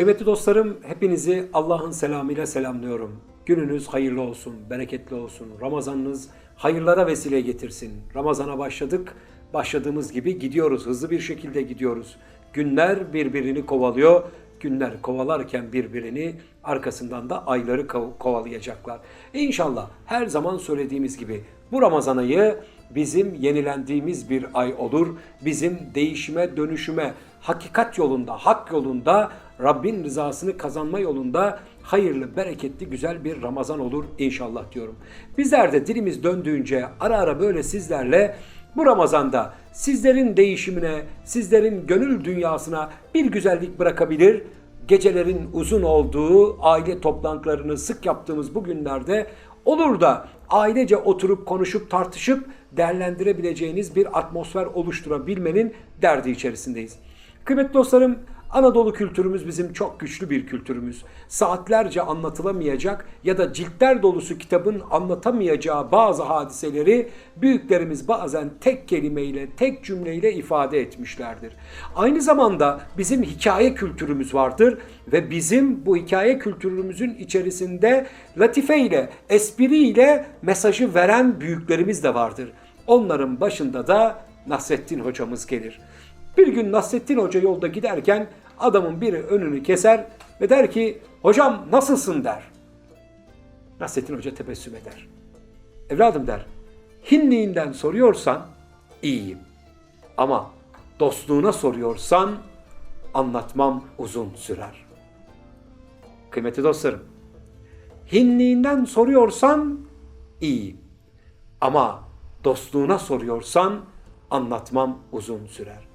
Kıymetli dostlarım, hepinizi Allah'ın selamıyla selamlıyorum. Gününüz hayırlı olsun, bereketli olsun. Ramazanınız hayırlara vesile getirsin. Ramazana başladık, başladığımız gibi gidiyoruz, hızlı bir şekilde gidiyoruz. Günler birbirini kovalıyor, günler kovalarken birbirini arkasından da ayları kov- kovalayacaklar. İnşallah her zaman söylediğimiz gibi bu Ramazan ayı bizim yenilendiğimiz bir ay olur. Bizim değişime, dönüşüme, hakikat yolunda, hak yolunda, Rabbin rızasını kazanma yolunda hayırlı, bereketli, güzel bir Ramazan olur inşallah diyorum. Bizler de dilimiz döndüğünce ara ara böyle sizlerle bu Ramazan'da sizlerin değişimine, sizlerin gönül dünyasına bir güzellik bırakabilir, gecelerin uzun olduğu, aile toplantılarını sık yaptığımız bu günlerde olur da ailece oturup konuşup tartışıp değerlendirebileceğiniz bir atmosfer oluşturabilmenin derdi içerisindeyiz. Kıymetli dostlarım, Anadolu kültürümüz bizim çok güçlü bir kültürümüz. Saatlerce anlatılamayacak ya da ciltler dolusu kitabın anlatamayacağı bazı hadiseleri büyüklerimiz bazen tek kelimeyle, tek cümleyle ifade etmişlerdir. Aynı zamanda bizim hikaye kültürümüz vardır ve bizim bu hikaye kültürümüzün içerisinde latife ile, espri ile mesajı veren büyüklerimiz de vardır. Onların başında da Nasrettin hocamız gelir. Bir gün Nasrettin Hoca yolda giderken adamın biri önünü keser ve der ki hocam nasılsın der. Nasrettin Hoca tebessüm eder. Evladım der hinliğinden soruyorsan iyiyim. Ama dostluğuna soruyorsan anlatmam uzun sürer. Kıymetli dostlarım, hinliğinden soruyorsan iyiyim. Ama dostluğuna soruyorsan anlatmam uzun sürer.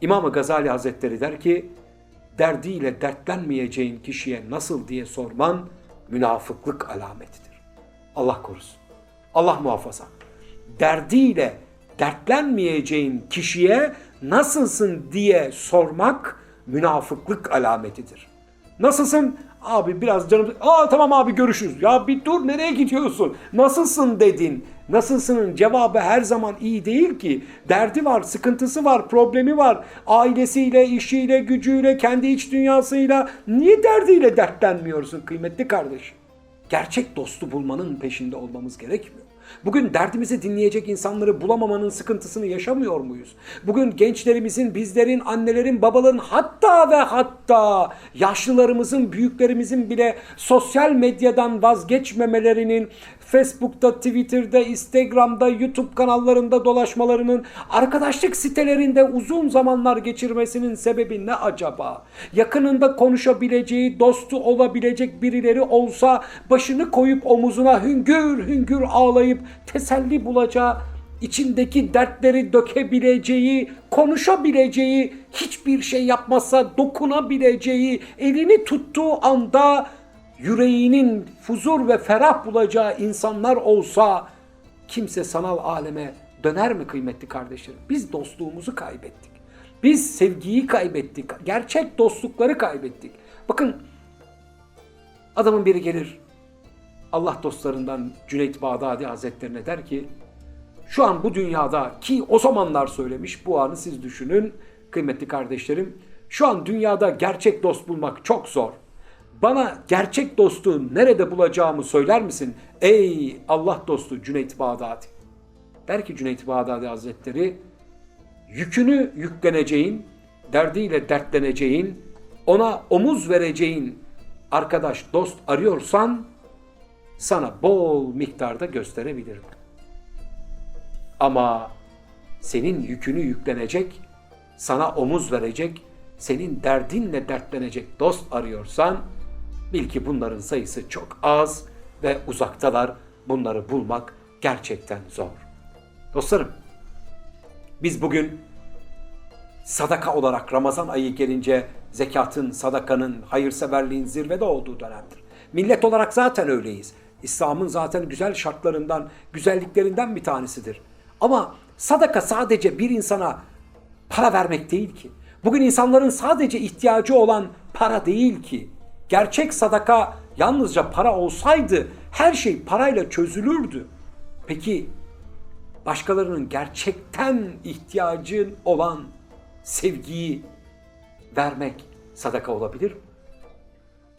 İmam Gazali Hazretleri der ki, derdiyle dertlenmeyeceğin kişiye nasıl diye sorman münafıklık alametidir. Allah korusun. Allah muhafaza. Derdiyle dertlenmeyeceğin kişiye nasılsın diye sormak münafıklık alametidir. Nasılsın? Abi biraz canım... Aa tamam abi görüşürüz. Ya bir dur nereye gidiyorsun? Nasılsın dedin. Nasılsının cevabı her zaman iyi değil ki. Derdi var, sıkıntısı var, problemi var. Ailesiyle, işiyle, gücüyle, kendi iç dünyasıyla. Niye derdiyle dertlenmiyorsun kıymetli kardeşim? Gerçek dostu bulmanın peşinde olmamız gerekmiyor. Bugün derdimizi dinleyecek insanları bulamamanın sıkıntısını yaşamıyor muyuz? Bugün gençlerimizin, bizlerin, annelerin, babaların hatta ve hatta yaşlılarımızın, büyüklerimizin bile sosyal medyadan vazgeçmemelerinin Facebook'ta, Twitter'da, Instagram'da, YouTube kanallarında dolaşmalarının, arkadaşlık sitelerinde uzun zamanlar geçirmesinin sebebi ne acaba? Yakınında konuşabileceği, dostu olabilecek birileri olsa başını koyup omuzuna hüngür hüngür ağlayıp teselli bulacağı, içindeki dertleri dökebileceği, konuşabileceği, hiçbir şey yapmazsa dokunabileceği, elini tuttuğu anda yüreğinin huzur ve ferah bulacağı insanlar olsa kimse sanal aleme döner mi kıymetli kardeşlerim? Biz dostluğumuzu kaybettik. Biz sevgiyi kaybettik. Gerçek dostlukları kaybettik. Bakın adamın biri gelir Allah dostlarından Cüneyt Bağdadi Hazretlerine der ki şu an bu dünyada ki o zamanlar söylemiş bu anı siz düşünün kıymetli kardeşlerim. Şu an dünyada gerçek dost bulmak çok zor. Bana gerçek dostu nerede bulacağımı söyler misin? Ey Allah dostu Cüneyt Bağdadi. Der ki Cüneyt Bağdadi Hazretleri, yükünü yükleneceğin, derdiyle dertleneceğin, ona omuz vereceğin arkadaş, dost arıyorsan sana bol miktarda gösterebilirim. Ama senin yükünü yüklenecek, sana omuz verecek, senin derdinle dertlenecek dost arıyorsan bil ki bunların sayısı çok az ve uzaktalar. Bunları bulmak gerçekten zor. Dostlarım, biz bugün sadaka olarak Ramazan ayı gelince zekatın, sadakanın, hayırseverliğin zirvede olduğu dönemdir. Millet olarak zaten öyleyiz. İslam'ın zaten güzel şartlarından, güzelliklerinden bir tanesidir. Ama sadaka sadece bir insana para vermek değil ki. Bugün insanların sadece ihtiyacı olan para değil ki. Gerçek sadaka yalnızca para olsaydı her şey parayla çözülürdü. Peki başkalarının gerçekten ihtiyacın olan sevgiyi vermek sadaka olabilir mi?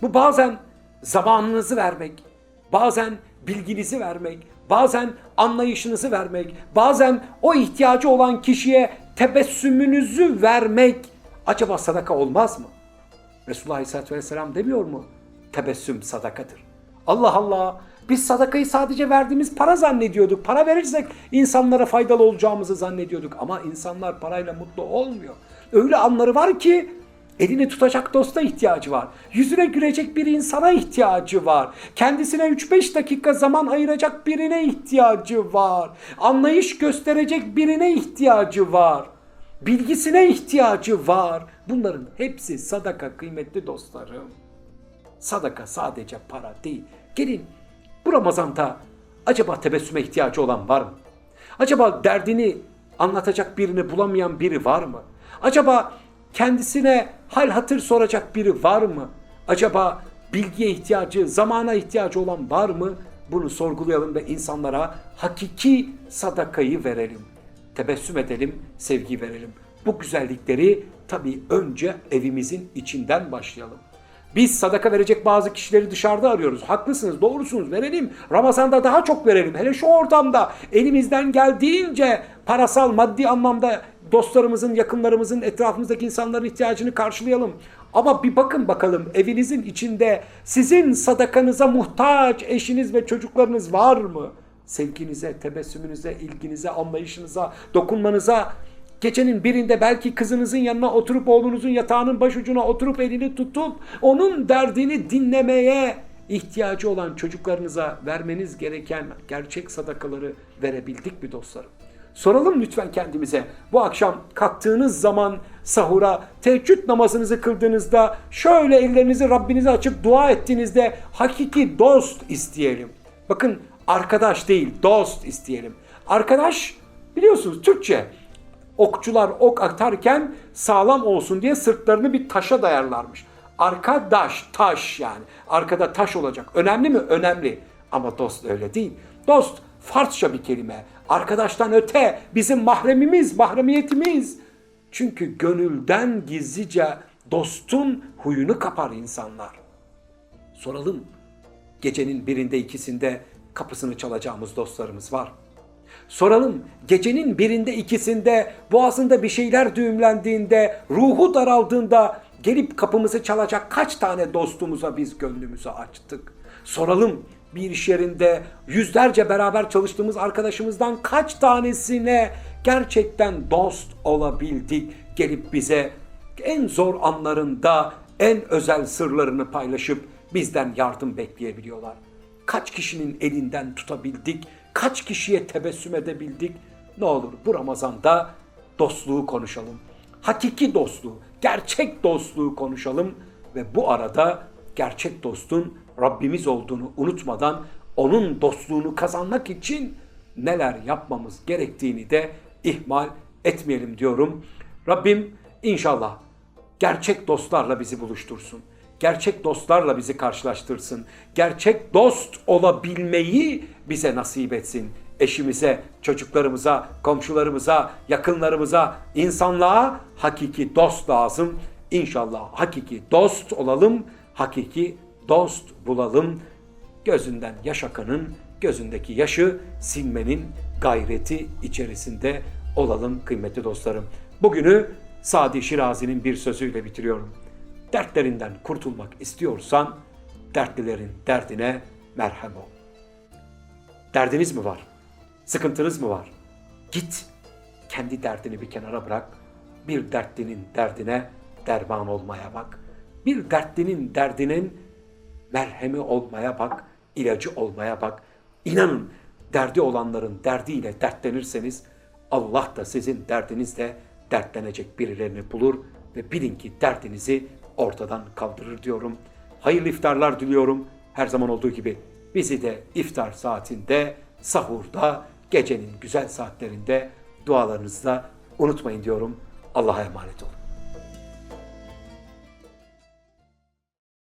Bu bazen zamanınızı vermek, bazen bilginizi vermek, bazen anlayışınızı vermek, bazen o ihtiyacı olan kişiye tebessümünüzü vermek acaba sadaka olmaz mı? Resulullah Aleyhisselatü Vesselam demiyor mu? Tebessüm sadakadır. Allah Allah! Biz sadakayı sadece verdiğimiz para zannediyorduk. Para verirsek insanlara faydalı olacağımızı zannediyorduk. Ama insanlar parayla mutlu olmuyor. Öyle anları var ki elini tutacak dosta ihtiyacı var. Yüzüne gülecek bir insana ihtiyacı var. Kendisine 3-5 dakika zaman ayıracak birine ihtiyacı var. Anlayış gösterecek birine ihtiyacı var. Bilgisine ihtiyacı var. Bunların hepsi sadaka kıymetli dostlarım. Sadaka sadece para değil. Gelin bu Ramazan'da acaba tebessüme ihtiyacı olan var mı? Acaba derdini anlatacak birini bulamayan biri var mı? Acaba kendisine hal hatır soracak biri var mı? Acaba bilgiye ihtiyacı, zamana ihtiyacı olan var mı? Bunu sorgulayalım ve insanlara hakiki sadakayı verelim. Tebessüm edelim, sevgi verelim. Bu güzellikleri tabii önce evimizin içinden başlayalım. Biz sadaka verecek bazı kişileri dışarıda arıyoruz. Haklısınız, doğrusunuz. Verelim. Ramazan'da daha çok verelim. Hele şu ortamda elimizden geldiğince parasal, maddi anlamda dostlarımızın, yakınlarımızın, etrafımızdaki insanların ihtiyacını karşılayalım. Ama bir bakın bakalım evinizin içinde sizin sadakanıza muhtaç eşiniz ve çocuklarınız var mı? Sevginize, tebessümünüze, ilginize, anlayışınıza, dokunmanıza Gecenin birinde belki kızınızın yanına oturup oğlunuzun yatağının başucuna oturup elini tutup onun derdini dinlemeye ihtiyacı olan çocuklarınıza vermeniz gereken gerçek sadakaları verebildik mi dostlarım? Soralım lütfen kendimize. Bu akşam kalktığınız zaman sahura, teheccüd namazınızı kıldığınızda, şöyle ellerinizi Rabbinize açıp dua ettiğinizde hakiki dost isteyelim. Bakın arkadaş değil, dost isteyelim. Arkadaş biliyorsunuz Türkçe okçular ok atarken sağlam olsun diye sırtlarını bir taşa dayarlarmış. Arkadaş, taş yani. Arkada taş olacak. Önemli mi? Önemli. Ama dost öyle değil. Dost Farsça bir kelime. Arkadaştan öte bizim mahremimiz, mahremiyetimiz. Çünkü gönülden gizlice dostun huyunu kapar insanlar. Soralım. Gecenin birinde ikisinde kapısını çalacağımız dostlarımız var. Soralım gecenin birinde ikisinde boğazında bir şeyler düğümlendiğinde, ruhu daraldığında gelip kapımızı çalacak kaç tane dostumuza biz gönlümüzü açtık? Soralım bir iş yerinde yüzlerce beraber çalıştığımız arkadaşımızdan kaç tanesine gerçekten dost olabildik? Gelip bize en zor anlarında en özel sırlarını paylaşıp bizden yardım bekleyebiliyorlar. Kaç kişinin elinden tutabildik? Kaç kişiye tebessüm edebildik? Ne olur bu Ramazan'da dostluğu konuşalım. Hakiki dostluğu, gerçek dostluğu konuşalım ve bu arada gerçek dostun Rabbimiz olduğunu unutmadan onun dostluğunu kazanmak için neler yapmamız gerektiğini de ihmal etmeyelim diyorum. Rabbim inşallah gerçek dostlarla bizi buluştursun. Gerçek dostlarla bizi karşılaştırsın. Gerçek dost olabilmeyi bize nasip etsin. Eşimize, çocuklarımıza, komşularımıza, yakınlarımıza, insanlığa hakiki dost lazım. İnşallah hakiki dost olalım, hakiki dost bulalım. Gözünden yaş akanın, gözündeki yaşı silmenin gayreti içerisinde olalım kıymetli dostlarım. Bugünü Sadi Şirazi'nin bir sözüyle bitiriyorum. Dertlerinden kurtulmak istiyorsan dertlilerin derdine merhem ol. Derdiniz mi var? Sıkıntınız mı var? Git kendi derdini bir kenara bırak. Bir dertlinin derdine derman olmaya bak. Bir dertlinin derdinin merhemi olmaya bak, ilacı olmaya bak. İnanın derdi olanların derdiyle dertlenirseniz Allah da sizin derdinizle dertlenecek birilerini bulur ve bilin ki derdinizi ortadan kaldırır diyorum. Hayırlı iftarlar diliyorum. Her zaman olduğu gibi bizi de iftar saatinde, sahurda, gecenin güzel saatlerinde dualarınızda unutmayın diyorum. Allah'a emanet olun.